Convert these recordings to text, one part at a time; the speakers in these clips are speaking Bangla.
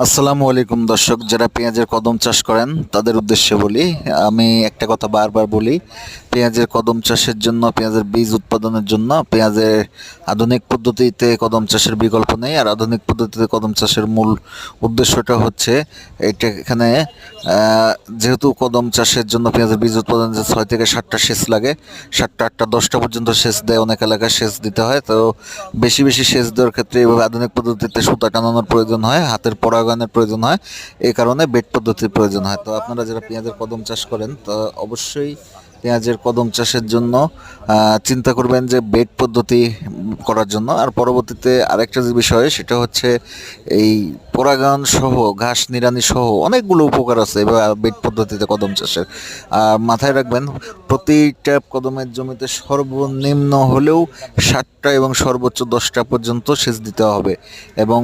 আসসালামু আলাইকুম দর্শক, যারা পেঁয়াজের কদম চাষ করেন, তাদের উদ্দেশ্যে বলি, আমি একটা কথা বারবার বলি, পেঁয়াজের কদম চাষের জন্য, পেঁয়াজের বীজ উৎপাদনের জন্য, পেঁয়াজের আধুনিক পদ্ধতিতে কদম চাষের বিকল্প নেই, আর আধুনিক পদ্ধতিতে কদম চাষের মূল উদ্দেশ্যটা হচ্ছে, এটা এখানে যেহেতু কদম চাষের জন্য পেঁয়াজের বীজ উৎপাদনে যে ছয় থেকে সাতটা সেচ লাগে, সাতটা আটটা দশটা পর্যন্ত সেচ দেয়, অনেক এলাকায় সেচ দিতে হয়, তো বেশি বেশি সেচ দেওয়ার ক্ষেত্রে এইভাবে আধুনিক পদ্ধতিতে সুতা টানানোর প্রয়োজন হয়, হাতের পরাগায়নের প্রয়োজন হয় এই কারণে বেড পদ্ধতির প্রয়োজন হয়। তো আপনারা যারা পেঁয়াজের কদম চাষ করেন, তো অবশ্যই পেঁয়াজের কদম চাষের জন্য চিন্তা করবেন যে বেড পদ্ধতি করার জন্য। আর পরবর্তীতে আরেকটা যে বিষয়, সেটা হচ্ছে এই পরাগায়ন সহ, ঘাস নিরানি সহ অনেকগুলো উপকার আছে বেড পদ্ধতিতে কদম চাষের। আর মাথায় রাখবেন, প্রতিটা কদমের জমিতে সর্বনিম্ন হলেও ষাটটা এবং সর্বোচ্চ দশটা পর্যন্ত সেচ দিতে হবে। এবং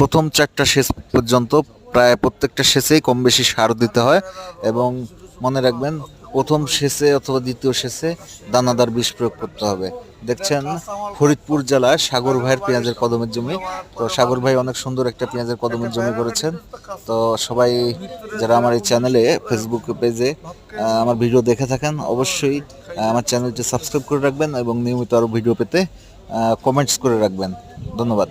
প্রথম চারটা শেষ পর্যন্ত প্রায় প্রত্যেকটা শেষেই কম বেশি সার দিতে হয় এবং মনে রাখবেন প্রথম শেষে অথবা দ্বিতীয় শেষে দানাদার বিষ প্রয়োগ করতে হবে। দেখছেন, ফরিদপুর জেলার সাগর ভাইয়ের পেঁয়াজের কদমের জমি। তো সাগর ভাই অনেক সুন্দর একটা পেঁয়াজের কদমের জমি করেছেন। তো সবাই যারা আমার এই চ্যানেলে ফেসবুক পেজে আমার ভিডিও দেখে থাকেন, অবশ্যই আমার চ্যানেলটি সাবস্ক্রাইব করে রাখবেন এবং নিয়মিত আরও ভিডিও পেতে কমেন্টস করে রাখবেন। ধন্যবাদ।